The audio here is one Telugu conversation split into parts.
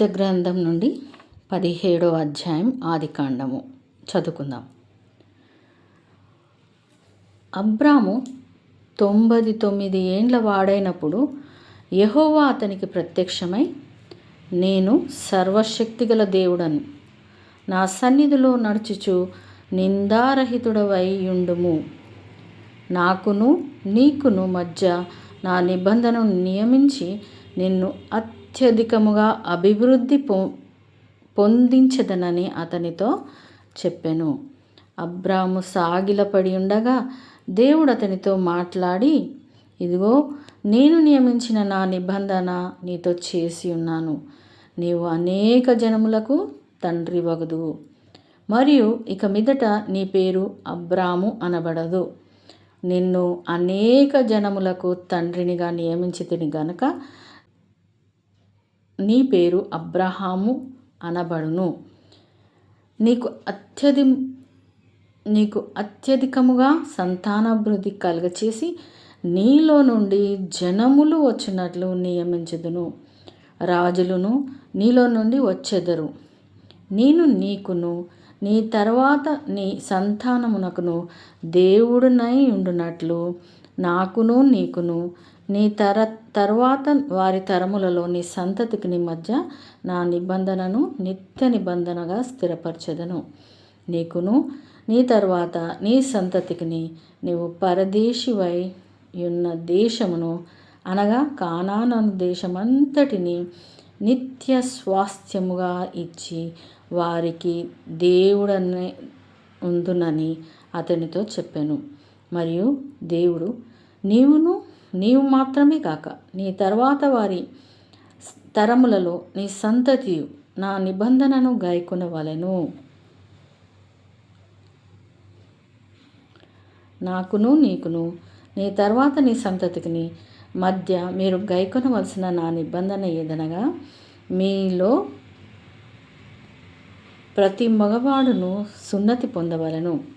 యుద్ధ గ్రంథం నుండి పదిహేడో అధ్యాయం ఆదికాండము చదువుకుందాం. అబ్రాము తొంభై తొమ్మిది ఏండ్ల వాడైనప్పుడు యహోవా అతనికి ప్రత్యక్షమై నేను సర్వశక్తిగల దేవుడను. నా సన్నిధిలో నడుచుచు నిందారహితుడవై ఉండుము నాకును నీకును మధ్య నా నిబంధనను నియమించి నిన్ను అత్యధికముగా అభివృద్ధి పొ పొందించదనని అతనితో చెప్పెను. అబ్రాము సాగిలపడి ఉండగా దేవుడు అతనితో మాట్లాడి ఇదిగో నేను నియమించిన నా నిబంధన నీతో చేసి ఉన్నాను. నీవు అనేక జనములకు తండ్రి వగదువు మరియు ఇక మీదట నీ పేరు అబ్రాము అనబడదు. నిన్ను అనేక జనములకు తండ్రినిగా నియమించితిని గనక నీ పేరు అబ్రహాము అనబడును. నీకు అత్యధి నీకు అత్యధికముగా సంతానాభివృద్ధి కలుగచేసి నీలో నుండి జనములు వచ్చినట్లు నియమించదును. రాజులను నీలో నుండి వచ్చెదరు. నేను నీకును నీ తర్వాత నీ సంతానమునకును దేవుడునై ఉండునట్లు నాకును నీకును నీ తర తర్వాత వారి తరములలో నీ సంతతికి నీ మధ్య నా నిబంధనను నిత్య నిబంధనగా స్థిరపరచదను. నీకును నీ తర్వాత నీ సంతతికిని నీవు పరదేశివై ఉన్న దేశమును అనగా కానానను దేశమంతటిని నిత్య స్వాస్థ్యముగా ఇచ్చి వారికి దేవుడని ఉందునని అతనితో చెప్పాను. మరియు దేవుడు నీవును నీవు మాత్రమే కాక నీ తర్వాత వారి తరములలో నీ సంతతి నా నిబంధనను గాయకొనవలెను. నాకును నీకును నీ తర్వాత నీ సంతతికిని మధ్య మీరు గైకొనవలసిన నా నిబంధన ఏదనగా మీలో ప్రతి మగవాడును సున్నతి పొందవలను.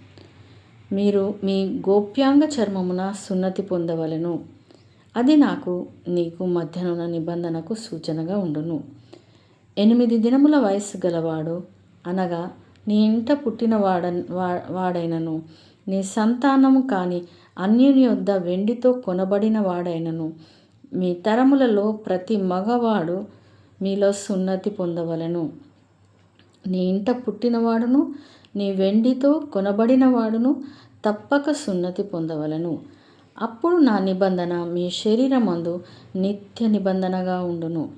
మీరు మీ గోప్యాంగ చర్మమున సున్నతి పొందవలను. అది నాకు నీకు మధ్యనున్న నిబంధనకు సూచనగా ఉండును. ఎనిమిది దినముల వయస్సు గలవాడు అనగా నీ ఇంట పుట్టిన వాడ వాడైనను. నీ సంతానము కాని అన్యుని యొద్ద వెండితో కొనబడిన వాడైనను. మీ తరములలో ప్రతి మగవాడు మీలో సున్నతి పొందవలను. నీ ఇంట పుట్టినవాడును నీ వెండితో కొనబడిన వాడును తప్పక సున్నతి పొందవలను. అప్పుడు నా నిబంధన మీ శరీరమందు నిత్య నిబంధనగా ఉండును.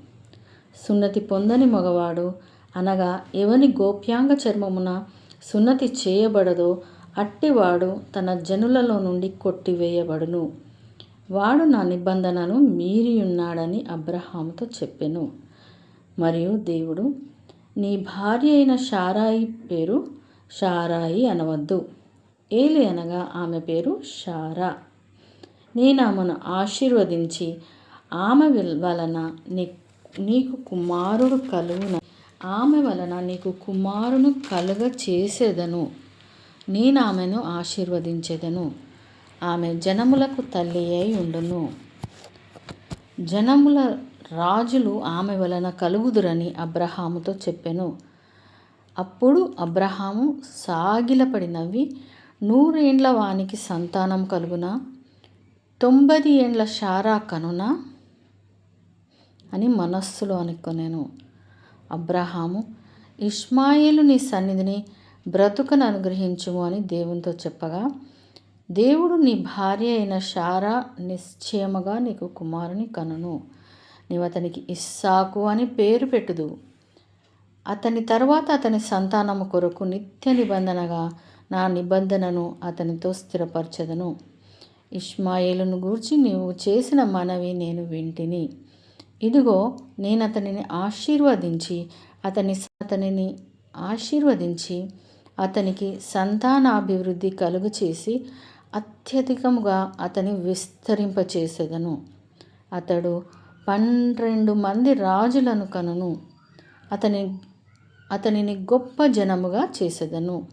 సున్నతి పొందని మగవాడు అనగా ఎవని గోప్యాంగ చర్మమున సున్నతి చేయబడదో అట్టివాడు తన జనులలో నుండి కొట్టివేయబడును. వాడు నా నిబంధనను మీరి ఉన్నాడని అబ్రహాముతో చెప్పెను. మరియు దేవుడు నీ భార్య అయిన షారాయి పేరు షారాయి అనవద్దు. ఏలి అనగా ఆమె పేరు షారా. నేను ఆమెను ఆశీర్వదించి ఆమె వలన నీ నీకు కుమారుడు కలుగున. ఆమె వలన నీకు కుమారును కలుగ చేసేదను. నేను ఆమెను ఆశీర్వదించేదను. ఆమె జనములకు తల్లి అయి ఉండును. జనముల రాజులు ఆమె వలన కలుగుదురని అబ్రహాముతో చెప్పెను. అప్పుడు అబ్రహాము సాగిలపడి నవ్వి నూరేండ్ల వానికి సంతానం కలుగునా? తొంభై ఏండ్ల షారా కనునా అని మనస్సులో అనుకునేను. అబ్రహాము ఇష్మాయిలు నీ సన్నిధిని బ్రతుకను అనుగ్రహించుము అని దేవునితో చెప్పగా దేవుడు నీ భార్య అయిన షారా నిశ్చయముగా నీకు కుమారుని కనును. నీవు అతనికి ఇస్సాకు అని పేరు పెట్టుదు అతని తర్వాత అతని సంతానము కొరకు నిత్య నిబంధనగా నా నిబంధనను అతనితో స్థిరపరచదను. ఇష్మాయిలును గూర్చి నీవు చేసిన మనవి నేను వింటిని. ఇదిగో నేను అతనిని ఆశీర్వదించి అతని అతనిని ఆశీర్వదించి అతనికి సంతానాభివృద్ధి కలుగు చేసి అత్యధికముగా అతని విస్తరింపచేసేదను. అతడు పన్నెండు మంది రాజులను కనును. అతని అతనిని గొప్ప జనముగా చేసేదను.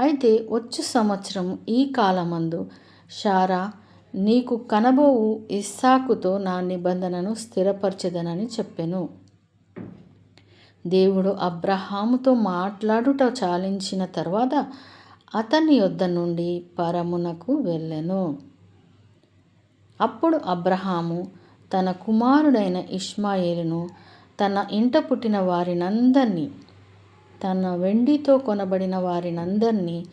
అయితే వచ్చు సంవత్సరం ఈ కాలమందు షారా నీకు కనబోవు ఇస్సాకుతో నా నిబంధనను స్థిరపరచదనని చెప్పెను. దేవుడు అబ్రహాముతో మాట్లాడుట చాలించిన తర్వాత అతని యొద్ద నుండి పరమునకు వెళ్ళెను. అప్పుడు అబ్రహాము తన కుమారుడైన ఇష్మాయేలును తన ఇంట పుట్టిన వారినందరినీ తన వెండితో కొనబడిన వారినందరినీ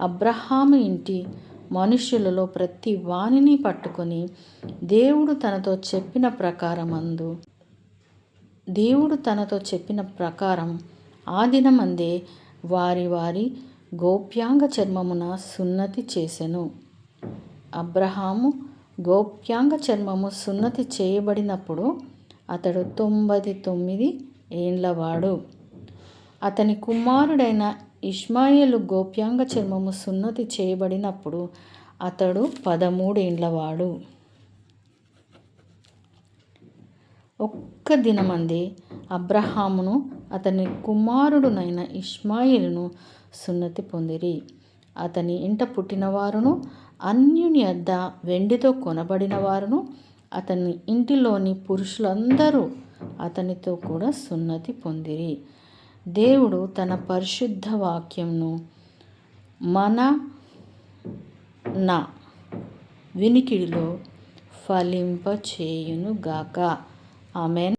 అబ్రహాము ఇంటి మనుష్యులలో ప్రతి వానిని పట్టుకొని దేవుడు తనతో చెప్పిన ప్రకారమందు దేవుడు తనతో చెప్పిన ప్రకారం ఆ దినమందే వారి వారి గోప్యాంగ చర్మమున సున్నతి చేసెను. అబ్రహాము గోప్యాంగ చర్మము సున్నతి చేయబడినప్పుడు అతడు తొంభై తొమ్మిది ఏండ్లవాడు. అతని కుమారుడైన ఇష్మాయేలు గోప్యాంగ చర్మము సున్నతి చేయబడినప్పుడు అతడు పదమూడేండ్లవాడు. ఒక్క దినమంది అబ్రహామును అతని కుమారుడునైన ఇష్మాయిలును సున్నతి పొందిరి. అతని ఇంట పుట్టినవారును అన్యుని అద్ద వెండితో కొనబడిన వారును అతని ఇంటిలోని పురుషులందరూ అతనితో కూడా సున్నతి పొందిరి. దేవుడు తన పరిశుద్ధ వాక్యంను మన నా వినికిడిలో ఫలింపచేయునుగాక. ఆమెన్.